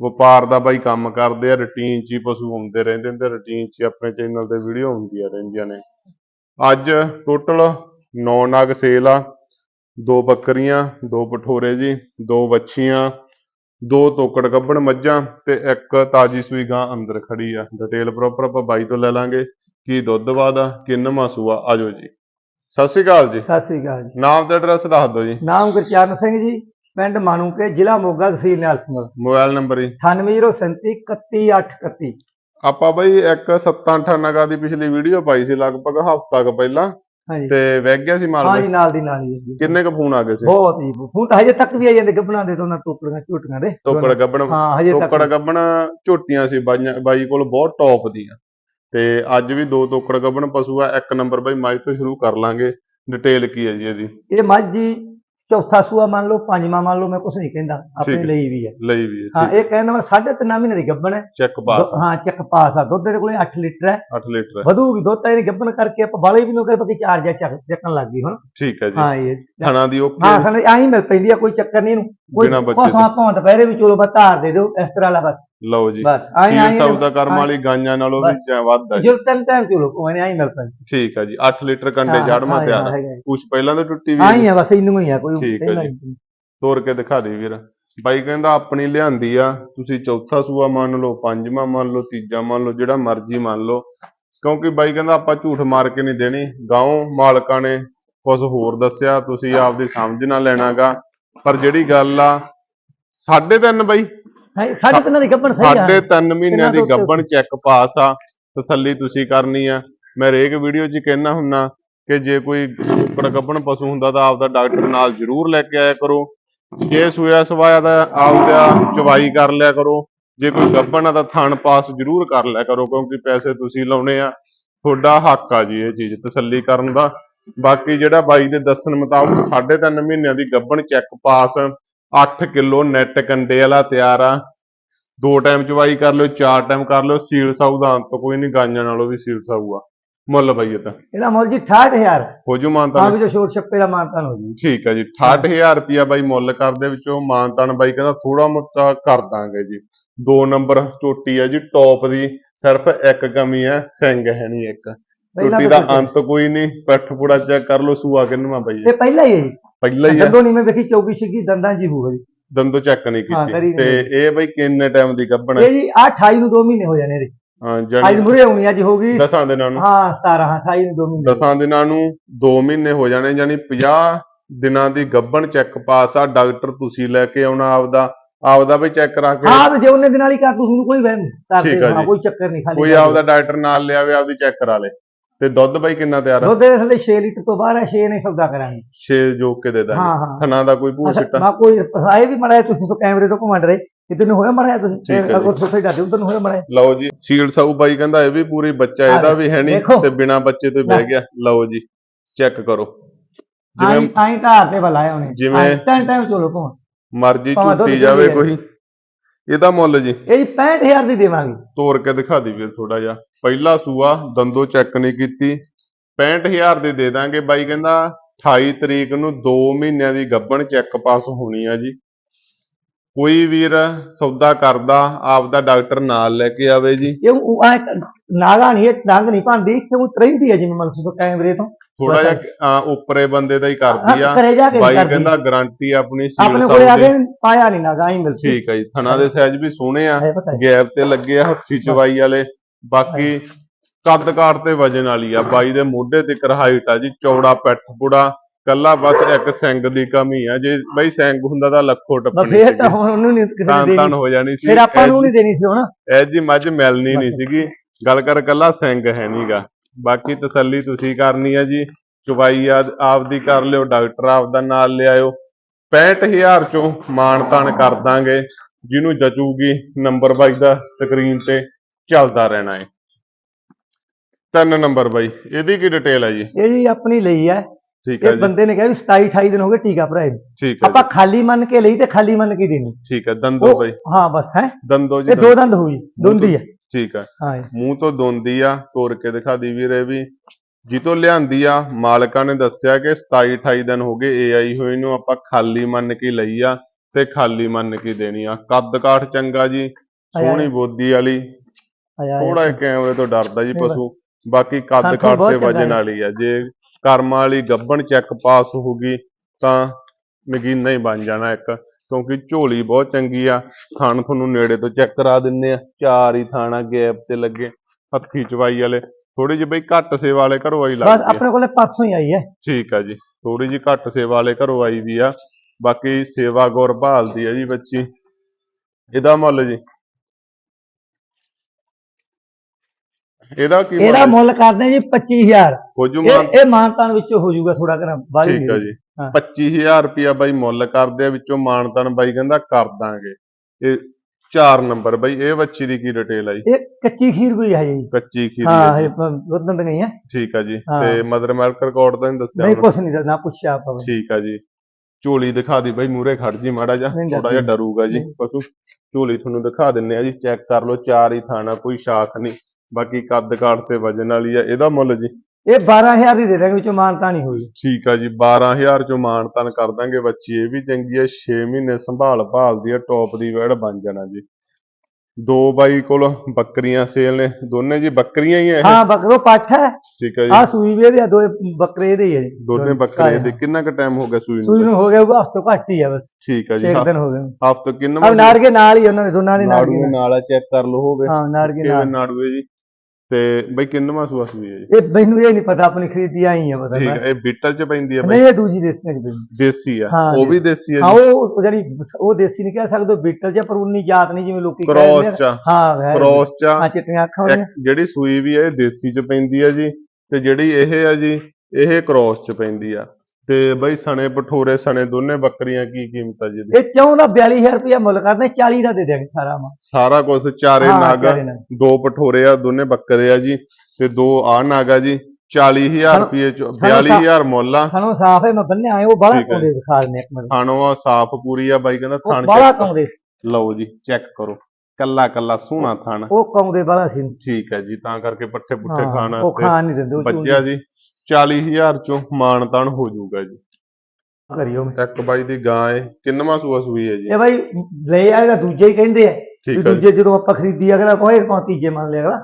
ਵਪਾਰ ਦਾ ਬਾਈ ਕੰਮ ਕਰਦੇ ਆ ਰੁਟੀਨ 'ਚ ਹੀ ਪਸ਼ੂ ਹੁੰਦੇ ਰਹਿੰਦੇ ਨੇ ਤੇ ਰੁਟੀਨ 'ਚ ਹੀ ਆਪਣੇ ਚੈਨਲ ਤੇ ਵੀਡੀਓ ਹੁੰਦੀਆਂ ਰਹਿੰਦੀਆਂ ਨੇ। ਅੱਜ ਟੋਟਲ 9 ਨਗ ਸੇਲ ਆ ਦੋ ਬੱਕਰੀਆਂ ਦੋ ਪਠੋਰੇ ਜੀ ਦੋ ਵੱਛੀਆਂ ਦੋ ਤੋਕੜ ਗੱਬਣ ਮੱਝਾਂ ਤੇ ਇੱਕ ਤਾਜੀ ਸੂਈ ਗਾਂ ਅੰਦਰ ਖੜੀ ਆ। ਡਿਟੇਲ ਪ੍ਰੋਪਰ ਆਪਾਂ ਬਾਈ ਤੋਂ ਲੈ ਲਾਂਗੇ ਕੀ ਦੁੱਧ ਵਾਦਾ ਕਿੰਨਵਾਂ ਸੂਆ ਆਜੋ ਜੀ। ਸਤਿ ਸ਼੍ਰੀ ਅਕਾਲ ਜੀ। ਸਤਿ ਸ੍ਰੀ ਅਕਾਲ ਜੀ। ਨਾਮ ਤੇ ਐਡਰੈਸ ਦੱਸ ਦਿਓ ਜੀ। ਨਾਮ ਗੁਰਚਰਨ ਸਿੰਘ ਜੀ। ਪਿੰਡ ਮਾਨੂਕੇ ਜ਼ਿਲ੍ਹਾ ਮੋਗਾ ਤਹਿਸੀਲ ਨਿਹਾਲ ਸਿੰਘ ਮੋਬਾਈਲ ਨੰਬਰ ਜੀ। 9837 31831 ਆਪਾਂ ਬਈ ਇੱਕ 7-8 ਨਗਾਂ ਦੀ ਪਿਛਲੀ ਵੀਡੀਓ ਪਾਈ ਸੀ ਲਗਭਗ ਹਫ਼ਤਾ ਕੁ ਪਹਿਲਾਂ। ਹਾਂਜੀ। ਤੇ ਵਹਿ ਗਿਆ ਸੀ ਮਾਲ ਹਾਂ ਦੇ। ਜੀ ਨਾਲ ਦੀ ਨਾਲ ਹੀ। ਕਿੰਨੇ ਕੁ ਫੋਨ ਆ ਗਏ ਸੀ? ਬਹੁਤ ਜੀ ਹੁਣ ਤਾਂ ਹਜੇ ਤੱਕ ਵੀ ਆ ਜਾਂਦੇ ਗੱਬਣਾ ਦੇ ਦੋਨਾਂ ਟੋਕੜੀਆਂ ਝੂਟੀਆਂ ਦੇ। ਟੋਕੜ ਗੱਬਣ ਹਾਂ ਹਜੇ ਤੱਕ ਟੋਕੜ ਗੱਬਣ ਝੋਟੀਆਂ ਸੀ ਬਾਈਆਂ ਬਾਈ ਕੋਲ ਬਹੁਤ ਟੌਪ ਦੀਆਂ। ਤੇ ਅੱਜ ਵੀ ਦੋ ਟੋਕੜ ਗੱਬਣ ਪਸ਼ੂ ਆ ਇੱਕ ਨੰਬਰ ਬਈ ਮਾਈ ਤੋਂ ਸ਼ੁਰੂ ਕਰ ਲਾਂਗੇ। ਡਿਟੇਲ ਕੀ ਹੈ ਜੀ ਇਹਦੀ? ਇਹ ਮੱਝ ਜੀ ਚੌਥਾ ਸੂਆ ਮੰਨ ਲਓ ਪੰਜਵਾਂ ਮੰਨ ਲਓ ਮੈਂ ਕੁਝ ਨਹੀਂ ਕਹਿੰਦਾ ਆਪਣੇ। ਲਈ ਵੀ ਹੈ। ਲਈ ਵੀ ਹਾਂ ਹੈ ਇਹ ਕਹਿੰਦਾ ਮੈਂ ਸਾਢੇ ਤਿੰਨ ਮਹੀਨੇ ਦੀ ਗੱਬਣ ਹੈ। ਚੈੱਕ ਪਾਸ ਦੁ- ਹਾਂ ਚੱਕ ਪਾਸ ਆ। ਦੁੱਧ ਦੇ ਕੋਲੇ 8 ਲੀਟਰ ਹੈ। 8 ਲੀਟਰ ਹੈ। ਵਧੂਗੀ ਦੁੱਧ ਤਾਂ ਇਹਨੇ ਗੱਬਣ ਕਰਕੇ ਆਪਾਂ ਬਾਲੇ ਵੀ ਨੂੰ ਕਰ ਪਤੀ ਚਾਰ ਜਾਂ ਚੱਕ ਚੱਕਣ ਲੱਗ ਗਈ ਹੁਣ। ਠੀਕ ਹੈ ਜੀ। ਹਾਂ ਇਹ ਥਣਾ ਦੀ ਓਕੇ। ਹਾਂ ਸਾਨੂੰ ਆਹੀ ਮਿਲ ਪੈਂਦੀ ਆ ਕੋਈ ਚੱਕਰ ਨਹੀਂ ਇਹਨੂੰ। ਕੋਈ ਬਿਨਾਂ ਬੱਚੇ ਭਾਂ ਦੁਪਹਿਰੇ ਵੀ ਚਲੋ ਬਸ ਧਾਰ ਦੇ ਦਿਓ ਇਸ ਤਰ੍ਹਾਂ ਲਾ ਬਸ। ਲਓ ਜੀ ਬਸ ਆਈ ਸੀਲ ਆਈ ਸਭ ਦਾ ਕਰਮ ਵਾਲੀ ਗਾਈਆਂ ਨਾਲੋਂ ਵੀ ਬਸ। ਜਾਂ ਵੱਧ ਹੈ ਜੀ। ਜੋ ਤਿੰਨ ਟਾਈਮ ਚਲੋ ਕੋਈ ਆਈ ਮਿਲ ਪੈਂਦੀ ਠੀਕ ਹੈ ਜੀ 8 ਲੀਟਰ ਕੰਡੇ ਜੜਮਾ ਤਿਆਰ ਆ। ਕੁਛ ਪਹਿਲਾਂ ਤਾਂ ਟੁੱਟੀ ਵੀ ਆਈ ਆ ਬਸ ਇੰਨੂੰ ਹੀ ਆ ਕੋਈ ਠੀਕ ਹੈ ਪਹਿਲਾਂ ਜੀ। ਤੋਰ ਕੇ ਦਿਖਾ ਦੇ ਵੀਰ। ਬਾਈ ਕਹਿੰਦਾ ਆਪਣੀ ਲਿਆਂਦੀ ਆ। ਤੁਸੀਂ ਚੌਥਾ ਸੂਆ ਮੰਨ ਲਓ ਪੰਜਵਾਂ ਮੰਨ ਲਓ ਤੀਜਾ ਮੰਨ ਲਓ ਜਿਹੜਾ ਮਰਜ਼ੀ ਮੰਨ ਲਓ। ਕਿਉਂਕਿ ਬਾਈ ਕਹਿੰਦਾ ਆਪਾਂ ਝੂਠ ਮਾਰ ਕੇ ਨਹੀਂ ਦੇਣੀ। ਗਾਉਂ ਮਾਲਕਾਂ ਨੇ ਕੁਝ ਹੋਰ ਦੱਸਿਆ। ਤੁਸੀਂ ਆਪਦੀ ਸਮਝ ਨਾਲ ਲੈਣਾਗਾ। ਪਰ ਜਿਹੜੀ ਗੱਲ ਆ ਸਾਢੇ ਤਿੰਨ ਬਾਈ। ਸਾਡੇ ਤਿੰਨਾਂ ਦੀ ਗੱਪਣ ਸਹੀ ਆ। ਸਾਢੇ ਤਿੰਨ ਮਹੀਨਿਆਂ ਦੀ ਗੱਬਣ ਚੈੱਕ ਪਾਸ ਆ ਤਸੱਲੀ ਤੁਸੀਂ ਕਰਨੀ ਆ। ਮੈਂ ਹਰੇਕ ਵੀਡੀਓ 'ਚ ਕਹਿਣਾ ਹੁੰਨਾ ਕਿ ਜੇ ਕੋਈ ਉੱਪਰ ਗੱਬਣ ਪਸ਼ੂ ਹੁੰਦਾ ਤਾਂ ਆਪਦਾ ਡਾਕਟਰ ਨਾਲ ਜ਼ਰੂਰ ਲੈ ਕੇ ਆਇਆ ਕਰੋ। ਜੇ ਸੂਇਆ ਸਵਾਇਆ ਤਾਂ ਆਪਦਾ ਚਵਾਈ ਕਰ ਲਿਆ ਕਰੋ। ਜੇ ਕੋਈ ਗੱਬਣ ਆ ਤਾਂ ਥਣ ਪਾਸ ਜ਼ਰੂਰ ਕਰ ਲਿਆ ਕਰੋ ਕਿਉਂਕਿ ਪੈਸੇ ਤੁਸੀਂ ਲਾਉਣੇ ਆ। ਤੁਹਾਡਾ ਹੱਕ ਆ ਜੀ ਇਹ ਚੀਜ਼ ਤਸੱਲੀ ਕਰਨ ਦਾ। ਬਾਕੀ ਜਿਹੜਾ ਬਾਈ ਦੇ ਦੱਸਣ ਮੁਤਾਬਕ ਸਾਢੇ ਤਿੰਨ ਮਹੀਨਿਆਂ ਦੀ ਗੱਬਣ ਚੈੱਕ ਪਾਸ 8 ਕਿਲੋ ਨੈਟ ਕੰਡੇ ਵਾਲਾ ਤਿਆਰ ਆ। ਦੋ ਟਾਈਮ ਚਵਾਈ ਕਰ ਲਿਓ ਚਾਰ ਟਾਈਮ ਕਰ ਲਿਓ ਸੀਲ ਦਾ ਅੰਤ ਕੋਈ ਨਹੀਂ ਗਾਈਆਂ ਨਾਲੋਂ ਵੀ ਸੀਲ ਸਾਊ ਆ। ਮੁੱਲ ਬਾਈ ਇਹ ਤਾਂ। ਇਹਦਾ ਮੁੱਲ ਜੀ 68000 ਹੋ ਜੂ ਤਾਂ ਮਾਨਤਾਨ ਵੀ ਜੋ ਛੋਟ ਛੱਪੇ ਦਾ ਮਾਨਤਾਨ ਹੋ ਜੀ। ਠੀਕ ਹੈ ਜੀ 68000 ਰੁਪਿਆ ਬਾਈ ਮੁੱਲ ਕਰਦੇ ਵਿੱਚੋਂ। ਮਾਨਤਾਨ ਬਾਈ ਕਹਿੰਦਾ ਥੋੜਾ ਮੋਟਾ ਕਰ ਦਾਂਗੇ ਜੀ। ਦੋ ਨੰਬਰ ਚੋਟੀ ਹੈ ਜੀ ਟੌਪ ਦੀ। ਸਿਰਫ ਇੱਕ ਕਮੀ ਹੈ ਸਿੰਘ ਹੈ ਨਹੀਂ ਇੱਕ। ਪਹਿਲਾਂ ਦਾ ਅੰਤ ਕੋਈ ਨਹੀਂ ਪਿੱਠ ਪੂੜਾ ਚੈੱਕ ਕਰ ਲਓ ਸੂਆ ਕਿੰਨਵਾ ਬਾਈ ਇਹ ਪਹਿਲਾਂ ਹੀ ਹੈ ਜੀ। ਪਹਿਲਾਂ ਹੀ ਆ ਜਦੋਂ ਨਹੀਂ ਮੈਂ ਵੇਖੀ ਚੌਗੀ ਛਿੱਗੀ ਦੰਦਾਂ ਜੀ ਹੋਊਗਾ ਜੀ ਦੰਦੋ ਚੈੱਕ ਨਹੀਂ ਹਾਂ, ਕੀਤੀ। ਤੇ ਇਹ ਬਾਈ ਕਿੰਨੇ ਟਾਈਮ ਦੀ ਗੱਭਣ ਹੈ? ਇਹ ਜੀ ਆ 28 ਨੂੰ 2 ਮਹੀਨੇ ਹੋ ਜਾਣੇ ਇਹਦੇ। ਹਾਂ, ਅੱਜ ਜਾਣੀ ਮੁਰੇ ਹੋਣੀ ਅੱਜ ਹੋ ਗਈ। ਦਸਾਂ ਦਿਨਾਂ ਨੂੰ। ਹਾਂ 17 ਹਾਂ 28 ਨੂੰ 2 ਮਹੀਨੇ। ਦਸਾਂ ਦਿਨਾਂ ਨੂੰ 2 ਮਹੀਨੇ ਹੋ ਜਾਣੇ ਯਾਨੀ 50 ਦਿਨਾਂ ਦੀ ਗੱਭਣ ਚੈੱਕ ਪਾਸ ਆ। ਡਾਕਟਰ ਤੁਸੀਂ ਲੈ ਕੇ ਆਉਣਾ ਆਪਦਾ। ਆਪਦਾ ਵੀ ਚੈੱਕ ਕਰਾ ਕੇ। ਹਾਂ ਤੇ ਜੇ ਉਹਨੇ ਦਿਨ ਵਾਲੀ ਕਰ ਤੂੰ ਤੁਹਾਨੂੰ ਕੋਈ ਵਹਿਮ ਕਰ ਠੀਕ ਦੇ ਆ ਹਾਂ ਜੀ। ਕੋਈ ਚੱਕਰ ਨਹੀਂ ਖਾਲੀ ਕੋਈ ਦੇ। ਆਪਦਾ ਡਾਕਟਰ ਨਾਲ ਲਿਆਵੇ ਆਪਦੀ ਚੈੱਕ ਕਰਾ ਲੇ। ਤੇ ਦੁੱਧ ਬਾਈ ਕਿੰਨਾ ਤਿਆਰ ਆ? ਦੁੱਧ ਦੇ ਥੱਲੇ 6 ਲੀਟਰ ਤੋਂ ਬਾਹਰ ਹੈ 6 ਨਹੀਂ ਸੌਦਾ ਕਰਾਂਗੇ। 6 ਜੋਕ ਕੇ ਦੇ ਦਾਂਗੇ। ਹਾਂ ਹਾਂ। ਥਣਾ ਦਾ ਕੋਈ ਭੂਰ ਸਿੱਟਾ? ਨਾ ਕੋਈ ਆਏ ਵੀ ਮੜਾਇਆ ਤੁਸੀਂ ਤਾਂ ਕੈਮਰੇ ਤੋਂ ਘੁੰਮਣ ਰਹੇ। ਨੂੰ ਹੋਇਆ ਮੜਾਇਆ ਤੁਸੀਂ। ਅਗਰ ਥੋੜੇ ਡਾਡੇ ਉਧਰ ਨੂੰ ਹੋਇਆ ਮੜਾਇਆ ਲਓ ਜੀ ਸੀਲ ਸਾਊ ਬਾਈ ਕਹਿੰਦਾ ਇਹ ਵੀ ਪੂਰੀ ਬੱਚਾ ਇਹਦਾ ਵੀ ਹੈ ਨਹੀਂ। ਤੇ ਬਿਨਾ ਬੱਚੇ ਤੋਂ ਬਹਿ ਗਿਆ। ਲਓ ਜੀ ਚੈੱਕ ਕਰੋ। ਜਿਵੇਂ ਆਈ ਤੇ ਬੁਲਾਇਆ ਉਹਨੇ ਜਿਵੇਂ- ਟਾਈਮ ਟਾਈਮ ਚਲੋ ਭਾਵੇਂ ਮਰਜ਼ੀ ਝੂਟੀ ਜਾਵੇ ਕੋਈ। ਇਹਦਾ ਮੁੱਲ ਜੀ। ਇਹ ਜੀ 65000 ਦੀ ਦੇਵਾਂਗੇ। ਤੋੜ ਕੇ ਦਿਖਾ ਦੀ ਵੀਰ ਥੋੜਾ ਜਿਹਾ। ਪਹਿਲਾ ਸੂਆ ਦੰਦੋ ਚੈੱਕ ਨਹੀਂ ਕੀਤੀ। 65000 ਦੇ ਦੇ ਦਾਂਗੇ ਬਾਈ ਕਹਿੰਦਾ 28 ਤਰੀਕ ਨੂੰ 2 ਮਹੀਨਿਆਂ ਦੀ ਗੱਭਣ ਚੈੱਕ ਪਾਸ ਹੋਣੀ ਆ ਜੀ। ਕੋਈ ਵੀਰ ਸੌਦਾ ਕਰਦਾ ਆਪਦਾ ਡਾਕਟਰ ਨਾਲ ਲੈ ਕੇ ਆਵੇ ਜੀ। ਇਹ ਉਹ ਐਂ ਨਾਗਾ ਨਹੀਂ ਇਹ ਡੰਗ ਨਹੀਂ ਪਾਉਂਦੀ ਇੱਥੇ ਉਹ ਹੈ ਜਿਵੇਂ ਮਨ ਤੋਂ ਕੈਮਰੇ ਤੋਂ। ਥੋੜਾ ਜਿਹਾ ਉੱਪਰੇ ਬੰਦੇ ਦਾ ਹੀ ਕਰਦੀ ਆ। ਕਰੇ ਜਾ ਕੇ ਬਾਈ ਕਰਦੀ। ਕਹਿੰਦਾ ਗਾਰੰਟੀ ਆਪਣੀ ਸੀਲ ਆਪਣੇ ਕੋਲੇ ਆ ਕੇ। ਪਾਇਆ ਨਹੀਂ ਨਾਗਾ ਹੀ ਮਿਲਦੀ ਠੀਕ ਹੈ ਜੀ ਥਣਾ ਦੇ ਸਾਈਜ਼ ਵੀ ਸੋਹਣੇ ਆ ਹੈ ਪਤਾ ਹੈ। ਗੈਪ ਤੇ ਲੱਗੇ ਆ ਹੱਥੀ ਚਵਾਈ ਵਾਲੇ। ਬਾਕੀ ਕੱਦ ਕਾਠ ਤੇ ਵਜਨ ਵਾਲੀ ਆ ਬਾਈ ਦੇ ਮੋਢੇ ਤੇ ਹਾਈਟ ਆ ਜੀ ਚੌੜਾ ਪਿੱਠ ਪੁੜਾ। ਕੱਲਾ ਬਸ ਇੱਕ ਸਿੰਗ ਦੀ ਕਮੀ ਆ ਜੇ ਬਾਈ ਸਿੰਗ ਹੁੰਦਾ ਤਾਂ ਲੱਖੋ ਟੱਪਣੀ ਫੇਰ ਤਾਂ ਹੁਣ ਉਹਨੂੰ ਨਹੀਂ ਕਿਸੇ ਨੇ ਦੇਣੀ। ਹੋ ਜਾਣੀ ਸੀ। ਫਿਰ ਆਪਾਂ ਨੂੰ ਨਹੀਂ ਦੇਣੀ ਸੀ ਹੁਣ। ਇਹ ਜੀ ਮੱਝ ਮਿਲਣੀ ਨਹੀਂ ਸੀਗੀ। ਗੱਲ ਕਰ ਕੱਲਾ ਸਿੰਗ ਹੈ ਨਹੀਂਗਾ ਬਾਕੀ ਤਸੱਲੀ ਤੁਸੀਂ ਕਰਨੀ ਆ ਜੀ। ਚਵਾਈ ਆ ਆਪਦੀ ਕਰ ਲਿਓ ਡਾਕਟਰ ਆਪਦਾ ਨਾਲ ਲਿਆਇਓ। 65000 ਚੋਂ ਮਾਣ ਤਾਣ ਕਰ ਦਾਂਗੇ। ਜਿਹਨੂੰ ਜਚੂਗੀ ਨੰਬਰ ਬਾਈ ਦਾ ਸਕਰੀਨ ਤੇ ਚੱਲਦਾ ਰਹਿਣਾ ਹੈ ਤਿੰਨ ਨੰਬਰ ਬਾਈ ਇਹਦੀ ਕੀ ਡਿਟੇਲ ਹੈ ਜੀ? ਇਹ ਜੀ ਆਪਣੀ ਲਈ ਹੈ ਠੀਕ ਹੈ ਇਹ ਜੀ। ਬੰਦੇ ਨੇ ਕਿਹਾ ਵੀ 27 28 ਦਿਨ ਹੋ ਗਏ ਟੀਕਾ ਭਰਾਏ ਨੂੰ। ਠੀਕ ਹੈ ਆਪਾਂ ਜੀ ਖਾਲੀ ਮੰਨ ਕੇ ਲਈ ਤੇ ਖਾਲੀ ਮੰਨ ਕੇ ਦੇਣੀ। ਠੀਕ ਹੈ ਦੰਦੋ ਉਹ ਬਾਈ ਹਾਂ ਬਸ ਹੈ? ਦੰਦੋ ਜੀ ਇਹ ਦੋ ਦੰਦ ਹੋਈ ਦੁੰਦੀ ਹੈ ਠੀਕ ਹੈ। ਹਾਂ ਜੀ। ਮੂੰਹ ਤੋਂ ਦੋਂਦੀ ਆ ਤੋੜ ਕੇ ਦਿਖਾ ਦੀ ਵੀਰੇ ਵੀ। ਜਿੱਤੋਂ ਲਿਆਂਦੀ ਆ ਮਾਲਕਾਂ ਨੇ ਦੱਸਿਆ ਕਿ 27 28 ਦਿਨ ਹੋ ਗਏ ਏਆਈ ਹੋਈ ਨੂੰ ਆਪਾਂ ਖਾਲੀ ਮੰਨ ਕੇ ਲਈ ਆ ਤੇ ਖਾਲੀ ਮੰਨ ਕੇ ਦੇਣੀ ਆ। ਕੱਦ ਕਾਠ ਚੰਗਾ ਜੀ ਸੋਹਣੀ ਬੋਦੀ ਵਾਲੀ। ਆਇਆ ਥੋੜਾ ਕੈਮਰੇ ਤੋਂ ਡਰਦਾ ਜੀ। ਪਸ਼ੂ। ਬਾਕੀ ਕੱਦ ਬਹੁਤ ਤੇ ਵਜਨ ਹੈ। ਵਾਲੀ ਆ। ਜੇ ਕਰਮਾਂ ਵਾਲੀ ਗੱਬਣ ਚੈੱਕ ਪਾਸ ਹੋਊਗੀ ਤਾਂ ਨਗੀਨਾ ਹੀ ਬਣ ਜਾਣਾ ਇੱਕ ਕਿਉਂਕਿ ਝੋਲੀ ਬਹੁਤ ਚੰਗੀ ਆ। ਥਣ ਤੁਹਾਨੂੰ ਨੇੜੇ ਤੋਂ ਚੈੱਕ ਕਰਾ ਦਿੰਨੇ ਆ। ਚਾਰ ਹੀ ਥਾਣਾ ਗੈਪ ਤੇ ਲੱਗੇ ਹੱਥੀ ਚਵਾਈ ਵਾਲੇ। ਥੋੜੀ ਜਿਹੀ ਬਈ ਘੱਟ ਸੇਵਾ ਵਾਲੇ ਘਰੋਂ ਆਈ ਬਸ ਲੱਗਦੀ ਆ। ਆਪਣੇ ਕੋਲੇ ਪਰਸੋਂ ਹੀ ਆਈ ਹੈ। ਠੀਕ ਆ ਜੀ। ਥੋੜੀ ਜਿਹੀ ਘੱਟ ਸੇਵਾ ਵਾਲੇ ਘਰੋਂ ਆਈ ਵੀ ਆ। ਬਾਕੀ ਸੇਵਾ ਗੁਰ ਭਾਲਦੀ ਆ ਜੀ ਬੱਚੀ। ਇਹਦਾ ਮੁੱਲ ਜੀ ਇਹਦਾ ਕੀ ਇਹਦਾ ਮੁੱਲ ਕਰਦੇ ਜੀ 25000 ਹੋ ਜੂ ਮਾਨ ਇਹ ਮਾਨਤਾਨ ਵਿੱਚੋਂ ਹੋ ਜਾਊਗਾ ਥੋੜਾ ਕਰਾਂ ਠੀਕ ਆ ਜੀ ਹਾਂ। 25000 ਰੁਪਿਆ ਬਾਈ ਮੁੱਲ ਕਰਦੇ ਆ ਵਿੱਚੋਂ ਮਾਨਤਨ ਬਾਈ ਕਹਿੰਦਾ ਕਰ ਦਾਂਗੇ ਇਹ 4 ਨੰਬਰ ਬਾਈ ਇਹ ਬੱਚੀ ਦੀ ਕੀ ਡਿਟੇਲ ਆ ਜੀ ਇਹ ਕੱਚੀ ਖੀਰ ਕੋਈ ਹੈ ਜੀ ਕੱਚੀ ਖੀਰੀ ਹਾਂ ਇਹ ਜੀ। ਉਦੋਂ ਤਾਂ ਗਈ ਹੈ ਠੀਕ ਆ ਜੀ। ਤੇ ਮਦਰ ਮਿਲਕ ਰਿਕਾਰਡ ਤਾਂ ਨਹੀਂ ਦੱਸਿਆ ਨਹੀਂ? ਕੁਛ ਨਹੀਂ ਦੱਸਣਾ ਪੁੱਛਿਆ ਆਪਾਂ। ਠੀਕ ਆ ਜੀ ਝੋਲੀ ਦਿਖਾ ਦੀ ਬਾਈ ਮੂਰੇ ਖੜ ਜੀ ਮਾੜਾ ਨਹੀਂ ਥੋੜਾ ਜਿਹਾ। ਡਰੂਗਾ ਜੀ। ਪਸ਼ੂ ਝੋਲੀ ਤੁਹਾਨੂੰ ਦਿਖਾ ਦਿੰਨੇ ਆ ਜੀ ਚੈੱਕ ਕਰ ਲਓ ਚਾਰ ਹੀ ਥਾਣਾ ਕੋਈ ਸ਼ਾਖ ਨਹੀਂ ਬਾਕੀ ਕੱਦ ਕਾਠ ਤੇ ਵਜਨ ਵਾਲੀ ਆ ਇਹਦਾ ਮੁੱਲ ਜੀ। ਇਹ 12000 ਦੀ ਦੇ ਦਾਂਗੇ ਵਿੱਚੋਂ ਮਾਨਤਾ ਨਹੀਂ ਹੋਈ ਠੀਕ ਆ ਜੀ 12000 ਚੋਂ ਮਾਨ ਤਨ ਕਰ ਦਾਂਗੇ ਬੱਚੀ ਇਹ ਵੀ ਚੰਗੀ ਹੈ 6 ਮਹੀਨੇ ਸੰਭਾਲ ਭਾਲਦੀ ਹੈ ਟੌਪ ਦੀ ਵੈੜ ਬਣ ਜਾਣਾ ਜੀ। ਦੋ ਬਾਈ ਕੋਲ ਬੱਕਰੀਆਂ ਸੇਲ ਨੇ ਦੋਨੇ ਜੀ ਬੱਕਰੀਆਂ ਹੀ ਆ ਇਹ? ਹਾਂ ਬੱਕਰੋ ਪੱਠ ਹੈ। ਠੀਕ ਹੈ ਆ ਜੀ। ਸੂਈ ਵੀ ਇਹਦੇ ਆ, ਦੋ ਬੱਕਰੇ ਇਹਦੇ ਹੀ ਆ ਦੋਨੇ ਬੱਕਰੇ ਦੇ ਕਿੰਨਾ ਕੁ ਟਾਈਮ ਹੋ ਗਿਆ ਸੂਈ ਸੂਈ ਨੂੰ ਨੂੰ ਹੋ ਗਿਆ ਉਹ ਹਫ਼ਤੋਂ ਘੱਟ ਹੀ ਆ ਬਸ। ਠੀਕ ਹੈ ਜੀ ਇੱਕ ਦਿਨ ਹੋ ਗਏ। ਹਫਤਾ ਕਿੰਨਾ ਆ ਨਾੜਗੇ ਨਾਲ ਹੀ ਉਹਨਾਂ ਦੇ ਦੋਨਾਂ ਦੇ ਨਾੜਗੇ ਨਾਲ ਚੈੱਕ ਕਰ ਲਓ ਹੋਵੇ। ਹਾਂ ਨਾੜਗੇ ਨਾਲ। ਨਾੜੂਏ ਜੀ? ਤੇ ਬਈ ਕਿੰਨਵਾਂ ਸੂਆ ਸੂਈ ਹੈ ਜੀ? ਇਹ ਮੈਨੂੰ ਇਹ ਨਹੀਂ ਪਤਾ ਆਪਣੀ ਖਰੀਦੀ ਆਈ ਆ ਪਤਾ ਠੀਕ ਹੈ ਇਹ ਬੀਟਲ ਚ ਪੈਂਦੀ ਹੈ ਬਾਈ? ਨਹੀਂ ਇਹ ਦੂਜੀ ਦੇਸੀ ਚ ਪਈ ਦੇਸੀ ਆ? ਹਾਂ, ਉਹ ਵੀ ਦੇਸੀ ਹੈ ਹਾਂ ਜੀ? ਉਹ ਜਿਹੜੀ ਉਹ ਦੇਸੀ ਨਹੀਂ ਕਹਿ ਸਕਦੇ ਬੀਟਲ ਜਾਂ ਪਰ ਉਨੀ ਜਾਤ ਨਹੀਂ ਜਿਵੇਂ ਲੋਕੀ ਕਹਿੰਦੇ ਚ ਹਾਂ ਹੈ ਕ੍ਰੋਸ ਚ ਹਾਂ ਚਿੱਟੀਆਂ ਅੱਖਾਂ ਇੱਕ ਜਿਹੜੀ ਸੂਈ ਵੀ ਹੈ ਇਹ ਦੇਸੀ ਚ ਪੈਂਦੀ ਹੈ ਜੀ। ਤੇ ਜਿਹੜੀ ਇਹ ਆ ਜੀ ਇਹ ਕ੍ਰੋਸ ਚ ਪੈਂਦੀ ਆ। ਤੇ ਬਈ ਸਣੇ ਪਠੋਰੇ ਸਣੇ ਦੋਨੇ ਬੱਕਰੀਆਂ ਕੀ ਕੀਮਤ ਆ ਜੀ ਇਹਦੀ? ਇਹ ਚੌਂ ਦਾ 42000 ਰੁਪਇਆ ਮੁੱਲ ਕਰਦੇ 40 ਦਾ ਦੇ ਦਿਆਂਗੇ ਸਾਰਾ ਮਾ ਸਾਰਾ ਕੁਝ ਚਾਰੇ ਨਗ ਚਾਰੇ ਨਗ। ਦੋ ਪਠੋਰੇ ਆ ਦੋਨੇ ਬੱਕਰੇ ਆ ਜੀ ਤੇ ਦੋ ਆ ਨਗ ਆ ਜੀ 40000 ਸਾਨੂੰ- ਰੁਪਏ ਚ ਸਾਨੂੰ 42000 ਮੁੱਲ ਆ। ਸਾਨੂੰ ਸਾਫ਼ ਹੈ ਮੈਂ ਬੰਨਿਆ ਆਏ ਉਹ ਬਾਹਲਾ ਠੀਕ ਹੈ। ਦਿੰਦੇ ਇੱਕ ਮਿੰਟ। ਥਾਣੋਂ ਸਾਫ਼ ਪੂਰੀ ਆ ਬਾਈ ਕਹਿੰਦਾ ਉਹ ਥਾਣ ਬਾਹਲਾ check ਕਾਉਂਦੇ ਲਓ ਜੀ ਚੈੱਕ ਕਰੋ। ਕੱਲਾ ਕੱਲਾ ਸੋਹਣਾ ਥਾਣ। ਉਹ ਕਾਉਂਦੇ ਬਾਹਲਾ ਸੀ। ਠੀਕ ਹੈ ਜੀ ਤਾਂ ਕਰਕੇ ਪੱਠੇ ਪੁੱਠੇ ਹਾਂ, ਖਾਣ ਉਹ ਵਾਸਤੇ ਖਾਣ ਨਹੀਂ ਦਿੰਦੇ ਉਹ ਬੱਚਿਆ ਜੀ। 40000 ਚੋਂ ਮਾਣ ਤਾਣ ਹੋ ਜਾਊਗਾ ਜੀ। ਕਰਿਓ। ਇੱਕ ਬਾਈ ਦੀ ਗਾਂ ਹੈ ਕਿੰਨਵਾਂ ਸੂਆ ਸੂਈ ਹੈ ਜੀ। ਇਹ ਬਾਈ ਲੈ ਆਏਗਾ ਦੂਜੇ ਹੀ ਕਹਿੰਦੇ ਆ। ਵੀ ਠੀਕ ਹੈ ਜੀ, ਦੂਜੇ ਜਦੋਂ ਆਪਾਂ ਖਰੀਦੀ ਅਗਲਾ ਕੋਈ ਕੋ ਤੀਜੇ ਮੰਨ ਲਿਆ ਅਗਲਾ।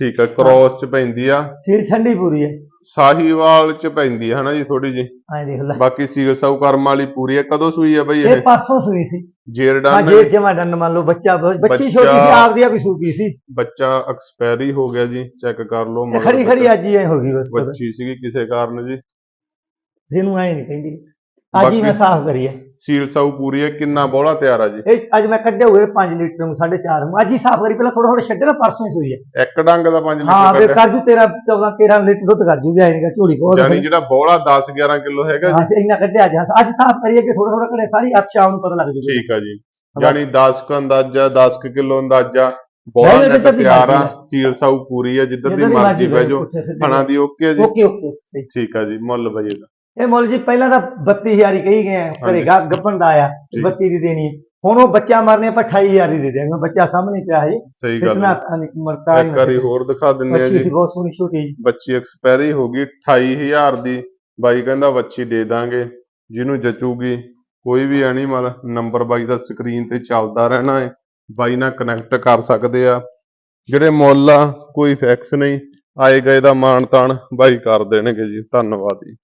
ਠੀਕ ਹੈ ਕ੍ਰੋਸ ਚ ਪੈਂਦੀ ਆ। ਸੀਲ ਠੰਡੀ ਪੂਰੀ ਹੈ ਸਾਹੀਵਾਲ ਚ ਪੈਂਦੀ ਆ ਹਨਾ ਜੀ ਥੋੜੀ ਜੀ ਐਂ ਦੇਖ ਲੈ। ਬਾਕੀ ਸੀਲ ਸਾਊ ਕਰਮ ਵਾਲੀ ਪੂਰੀ ਹੈ ਕਦੋਂ ਸੂਈ ਹੈ ਬਈ ਇਹ ਇਹ? ਪਰਸੋਂ ਸੂਈ ਸੀ। ਹਾਂ ਜੇਰਡਨ ਜੇ ਜਮਾ ਡੰਨ ਮੰਨ ਲਓ ਬੱਚਾ ਬੱਚੀ ਛੋਟੀ ਸੀ ਆਪਦੀ ਆਪ ਹੀ ਸੂਕੀ ਸੀ। ਬੱਚਾ ਐਕਸਪਾਇਰੀ ਹੋ ਗਿਆ ਜੀ ਚੈੱਕ ਕਰ ਲਓ ਖੜੀ ਖੜੀ ਅੱਜ ਹੀ ਐ ਹੋ ਗਈ ਬਸ। ਬੱਚੀ ਸੀਗੀ ਕਿਸੇ ਕਾਰਨ ਜੀ। ਜਿਹਨੂੰ ਐ ਨਹੀਂ ਕਹਿੰਦੀ। ਅੱਜ ਹੀ ਮੈਂ ਸਾਫ਼ ਕਰੀ ਹੈ ਸੀਲ ਸਾਊ ਪੂਰੀ ਹੈ ਕਿੰਨਾ ਬੋਲਾ ਤਿਆਰ ਆ ਜੀ। ਇਹ ਅੱਜ ਮੈਂ ਕੱਢੇ ਹੋਏ 5 ਲੀਟਰ ਨੂੰ 4.5 ਨੂੰ। ਅੱਜ ਹੀ ਸਾਫ਼ ਕਰੀ ਪਹਿਲਾਂ ਥੋੜਾ ਥੋੜਾ ਛੱਡੇ ਨਾ ਪਰਸੋਂ ਹੀ ਸੂਈ ਹੈ ਇੱਕ ਡੰਗ ਦਾ 5 ਹਾਂ ਵੇ ਲੀਟਰ ਕਰ ਜੂ ਤੇਰਾ 14 13 ਲੀਟਰ ਦੁੱਧ ਕਰ ਜੂਗਾ ਐਨਕਾ ਝੋਲੀ ਬਹੁਤ ਯਾਨੀ ਜਿਹੜਾ ਬੋਲਾ 10 11 ਕਿਲੋ ਹੈਗਾ ਜੀ। ਹਾਂ ਇੰਨਾ ਕੱਢਿਆ ਅੱਜ। ਅੱਜ ਸਾਫ਼ ਕਰੀਏ ਕਿ ਥੋੜਾ ਥੋੜਾ ਕਰੇ ਸਾਰੀ ਅੱਜ ਸ਼ਾਮ ਨੂੰ ਪਤਾ ਲੱਗ ਜੂਗਾ। ਠੀਕ ਆ ਜੀ। ਯਾਨੀ 10 ਕ ਅੰਦਾਜ਼ਾ 10 ਕੁ ਕਿਲੋ ਅੰਦਾਜ਼ਾ। ਬੋਲਾ ਨਹੀਂ, ਨੈਟ ਦੀ ਤਿਆਰ ਆ ਸੀਲ ਸਾਊ ਪੂਰੀ ਆ ਜਿੱਦਾਂ ਦੀ ਦੀ ਮਰਜ਼ੀ ਬਹਿ ਜਾਓ। ਖਾਣਾ ਦੀ ਓਕੇ ਜੀ। Okay okay. ਠੀਕ ਆ ਜੀ ਮੁੱਲ ਬਈ ਇਹਦਾ ਇਹ ਮੁੱਲ ਜੀ ਪਹਿਲਾਂ ਤਾਂ 32000 ਹੀ ਕਹੀ ਗਏ ਆ। ਘਰੇ ਗਾ ਗੱਬਣ ਦਾ ਆਇਆ ਠੀਕ। 32 ਦੀ ਦੇਣੀ ਹੈ। ਹੁਣ ਉਹ ਬੱਚਾ ਮਰਨੇ ਆਪਾਂ 28000 ਦੀ ਦੇ ਦਿਆਂਗੇ ਬੱਚਾ ਸਾਹਮਣੇ ਪਿਆ ਹੈ ਸਹੀ ਗੱਲ ਕਿਤਨਾ ਹੈ। ਮਰਤਾ ਇੱਕ ਵਾਰੀ ਹੋਰ ਦਿਖਾ ਦਿੰਨੇ ਆ ਜੀ। ਬਹੁਤ ਸੋਹਣੀ ਛੋਟੀ। ਬੱਚੀ ਐਕਸਪਾਇਰੀ ਹੋ ਗਈ 28000 ਦੀ। ਬਾਈ ਕਹਿੰਦਾ ਬੱਚੀ ਦੇ ਦਾਂਗੇ ਜਿਹਨੂੰ ਜਚੂਗੀ। ਕੋਈ ਵੀ ਐਨੀਮਲ ਨੰਬਰ ਬਾਈ ਦਾ ਸਕਰੀਨ ਤੇ ਚੱਲਦਾ ਰਹਿਣਾ ਹੈ। ਬਾਈ ਨਾਲ ਕਨੈਕਟ ਕਰ ਸਕਦੇ ਆ। ਜਿਹੜੇ ਮੁੱਲ ਆ ਕੋਈ ਫਿਕਸ ਨਹੀਂ। ਆਏ ਗਏ ਦਾ ਮਾਣ ਤਾਣ ਬਾਈ ਕਰ ਦੇਣਗੇ ਜੀ। ਧੰਨਵਾਦ ਜੀ।